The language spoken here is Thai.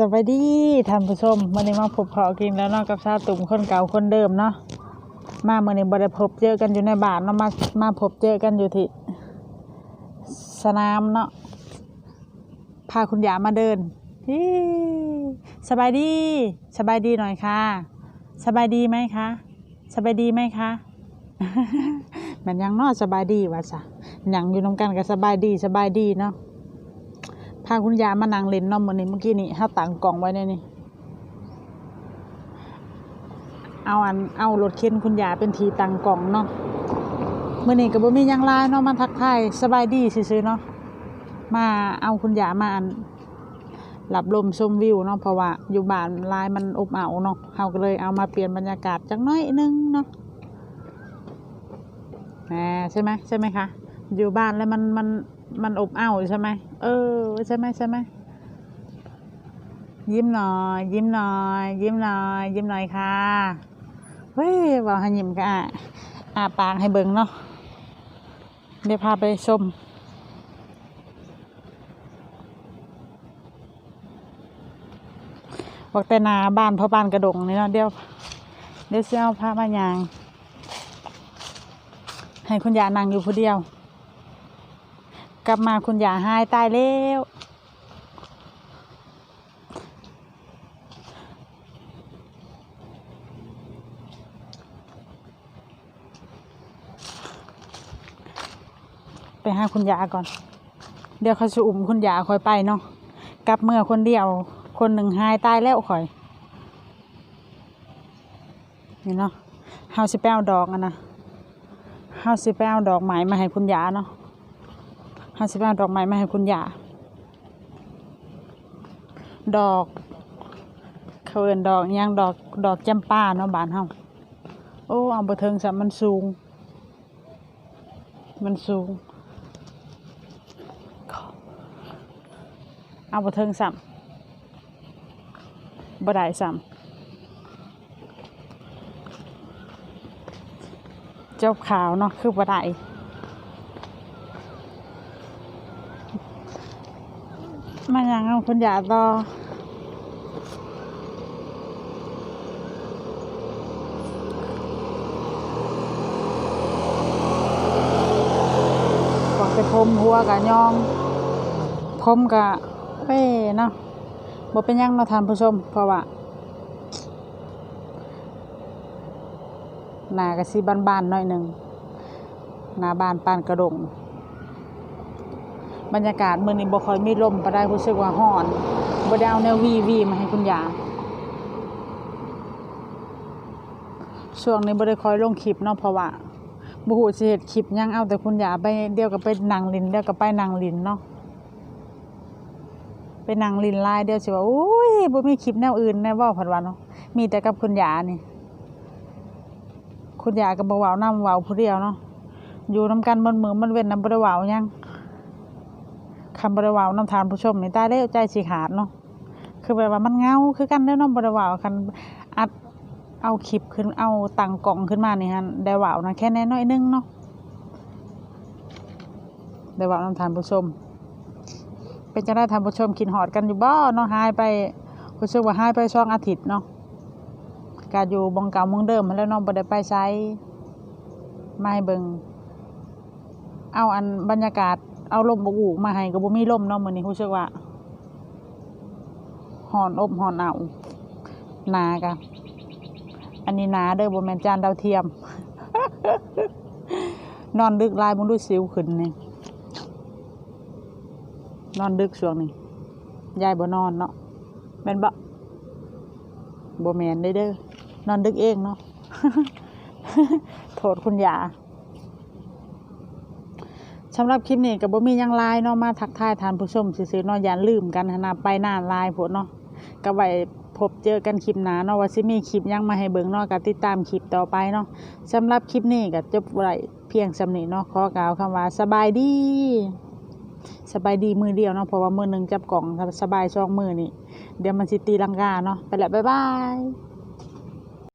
สวัสดีท่านผู้ชมวันนี้มาพบเพาะกินแล้วนาะกับชาตุ่มคนเก่าคนเดิมเนาะมาเมื่อนี้บได้พบเจอกันอยู่ในบ้านเนาะมามาพบเจอกันอยู่ที่สนามเนาะพาคุณยามาเดินฮิสบายดี สบายดีหน่อยค่ะ สบายดีไหมคะสบายดีไหมคะมันยังนอสบายดีวะจ้ะยังอยู่น้ำกันก็สบายดีสบายดีเนาะ พาคุณยามานั่งเล่นน้องมือนี้เมื่อกี้นี่ห้าตังกล่องไว้ในนี่ เอาอันเอารถเข็นคุณยาเป็นทีตังกล่องเนาะมื่อนี้ก็บ่มียังหลเนาะมาทักทายสบายดีซื่อๆเนาะมาเอาคุณยามาอันหลับลมชมวิวเนาะเพราะว่าอยู่บ้านลายมันอบอ้าวเนาะเฮาก็เลยเอามาเปลี่ยนบรรยากาศจักหน้อยนึงเนาะแหมใช่ไหมใช่ไหมคะ อยู่บ้านแล้วมันมันมันอบอ้าวใช่ไหมเออใช่ไหมใช่ไหมยิ้มหน่อยยิ้มหน่อยยิ้มหน่อยยิ้มหน่อยค่ะเฮ้ยบอกให้ยิ้มก็อะอาปากให้เบิ่งเนาะเดี๋ยวพาไปชมบอกแต่นาบ้านพ่อบ้านกระดงนี่เนาะเดี๋ยวเดี๋ยวเสี้ยวพามายาง ให้คุณยานั่งอยู่ผู้เดียว กลับมาคุณยาหายตายแล้วไปหาคุณยาก่อน เดี๋ยวเขาจะอุ่มคุณยาคอยไปเนาะ กลับเมื่อคนเดียว คนหนึ่งหายตายแล้วคอย นี่เนาะเฮาสิไปเอาดอกอะนะเฮาสิไปเอาดอกไม้มาให้คุณยาเนาะ เฮาสิไปเอาดอกไม้มาให้คุณยาดอกเขาเอินดอกยังดอกดอกจำปาเนาะบ้านเฮาโอ้เอาบ่เทิงซะมันสูง มันสูงเอาบ่เทิงซ้ำบ่ได้ซ้ำจบข่าวเนาะคือบ่ได้ มาอย่างเอาคุณยาต่อบอกไปพรมหัวกะยองพรมกะเป้เนาะบ่เป็นยังเนาทานผู้ชม เพราะว่าหนาก็สิบ้านๆหน่อยหนึ่งหนาบานปานกระดง บรรยากาศมื้อนี้บ่ค่อยมีลมปานใดรู้สึกว่าร้อนบ่ได้เอาแนววีวีมาให้คุณยาช่วงนี้บ่ได้ค่อยลงคลิปเนาะเพราะว่าบ่ฮู้สิเฮ็ดคลิปหยังเอาแต่คุณยาไปเดี๋ยวก็ไปนั่งลินเดี๋ยวก็ไปนั่งลินเนาะไปนั่งลินไลน์เดียวสิว่าโอ้ยบ่มีคลิปแนวอื่นแน่ว้าเพิ่นว่าเนาะมีแต่กับคุณยานี่ คุณยาก็บ่เว้านํเว้าผู้เดียวเนาะอยู่นํกันบนมือมันเว้นนำบ่ได้เว้าหยัง คำบ่ได้เว้านำทานผู้ชมนี่ตายแล้วใจสิขาดเนาะคือแบบว่ามันเงาคือกันเด้อเนาะบ่ได้เว้าคันอัดเอาคลิปขึ้นเอาตังกล้องขึ้นมานี่หั่นได้ว้านะแค่แน่น้อยนึงเนาะได้ว้าน้ำทานผู้ชม เป็นจังได๋ท่านผู้ชมคิดฮอดกันอยู่บ่เนาะหายไปรู้สึกว่าหายไป2องอาทิตย์เนาะก็อยู่บงเก่าเมืองเดิมแล้วน้องบ่ได้ไปไสมาให้เบิงเอาอันบรรยากาศ เอาลมบอูมาให้ก็บ่มีลมเนาะมื้อนี้รู้สึกว่าร้อนอบร้อนเอานากะอันนี้นาเด้อบ่แม่นจานดาวเทียม นอนดึกลายบ่รู้สิวขึ้นนี่นอนดึกช่วงนี้ยายบ่นอนเนาะแม่นบ่บ่แมนได้เด้อ นอนดึกเองเนาะ โทษคุณยา สำหรับคลิปนี้ก็บ่มียังหลายเนาะมาทักทายทานผู้ชมซื่อๆเนาะอย่าลืมกันนะไปหน้าไลน์พวกเนาะก็ไว้พบเจอกันคลิปหน้าเนาะว่าสิมีคลิปยังมาให้เบิ่งเนาะก็ติดตามคลิปต่อไปเนาะสำหรับคลิปนี้ก็จบไว้เพียงสำนีเนาะขอกล่าวคำว่าสบายดีสบายดีมือเดียวเนาะเพราะว่ามือหนึ่งจับกล่องสบายสองมือนี่เดี๋ยวมันสิตีลังกาเนาะไปแล้วบ๊ายบาย